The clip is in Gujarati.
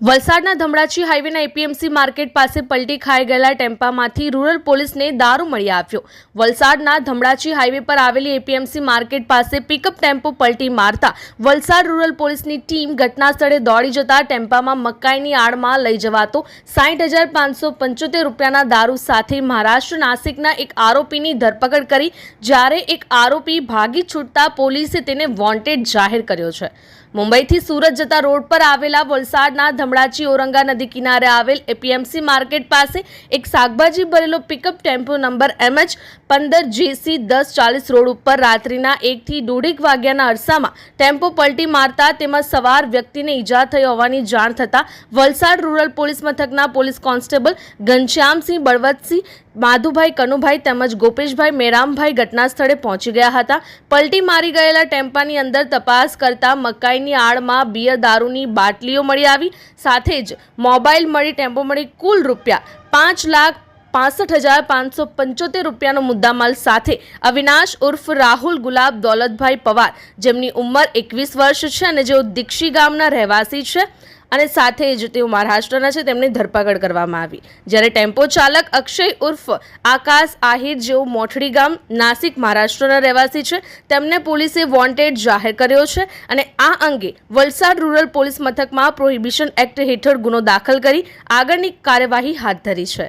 વલસાડના ધમડાચી હાઈવેના એપીએમસી માર્કેટ પાસે પલટી ખાઈ ગયેલા ટેમ્પામાંથી રૂરલ પોલીસને દારૂ મળી આવ્યો. વલસાડના ધમડાચી હાઈવે પર આવેલી એપીએમસી માર્કેટ પાસે પિકઅપ ટેમ્પો પલટી મારતા વલસાડ રૂરલ પોલીસની ટીમ ઘટના સ્થળે દોડી જતા ટેમ્પામાં મકાઈની આડમાં લઈ જવાતો સાઠ હજાર પાંચસો પંચોતેર રૂપિયાના દારૂ સાથે મહારાષ્ટ્ર નાસિકના એક આરોપીની ધરપકડ કરી, જ્યારે એક આરોપી ભાગી છૂટતા પોલીસે તેને વોન્ટેડ જાહેર કર્યો છે. મુંબઈથી સુરત જતા રોડ પર આવેલા વલસાડના ધમડાચી ઓરંગા નદી કિનારે આવેલ એપીએમસી માર્કેટ પાસે એક શાકભાજી ભરેલો પિકઅપ ટેમ્પો નંબર એમએચ પંદર જેસી દસ ચાલીસ રોડ ઉપર રાત્રિના એકથી દોઢેક વાગ્યાના અરસામાં ટેમ્પો પલટી મારતા તેમાં સવાર વ્યક્તિને ઈજા થઈ હોવાની જાણ થતાં વલસાડ રૂરલ પોલીસ મથકના પોલીસ કોન્સ્ટેબલ ઘનશ્યામસિંહ બળવંતસિંહ માધુભાઈ કનુભાઈ તેમજ ગોપેશભાઈ મેરામભાઈ ઘટના સ્થળે પહોંચી ગયા હતા. પલટી મારી ગયેલા ટેમ્પાની અંદર તપાસ કરતા મકાઈની આડમાં બિયર દારૂની બાટલીઓ મળી આવી. સાથે જ મોબાઈલ મળી, ટેમ્પો મળી કુલ રૂપિયા પાંચ લાખ પાસઠ હજાર પાંચસો પંચોતેર રૂપિયાનો મુદ્દામાલ સાથે. અવિનાશ ઉર્ફ રાહુલ ગુલાબ દોલતભાઈ પવાર, જેમની ઉંમર એકવીસ વર્ષ છે અને જેઓ દીક્ષી ગામના રહેવાસી છે. અને સાથે જ તેઓ મહારાષ્ટ્રના છે, તેમની ધરપકડ કરવામાં આવી. જ્યારે ટેમ્પો ચાલક અક્ષય ઉર્ફ, આકાશ આહિર જેઓ મોઠડી ગામ, નાસિક મહારાષ્ટ્રના રહેવાસી છે, તેમને પોલીસે વોન્ટેડ જાહેર કર્યો છે અને આ અંગે વલસાડ રૂરલ પોલીસ મથકમાં પ્રોહિબિશન એક્ટ હેઠળ ગુનો દાખલ કરી આગળની કાર્યવાહી હાથ ધરી છે.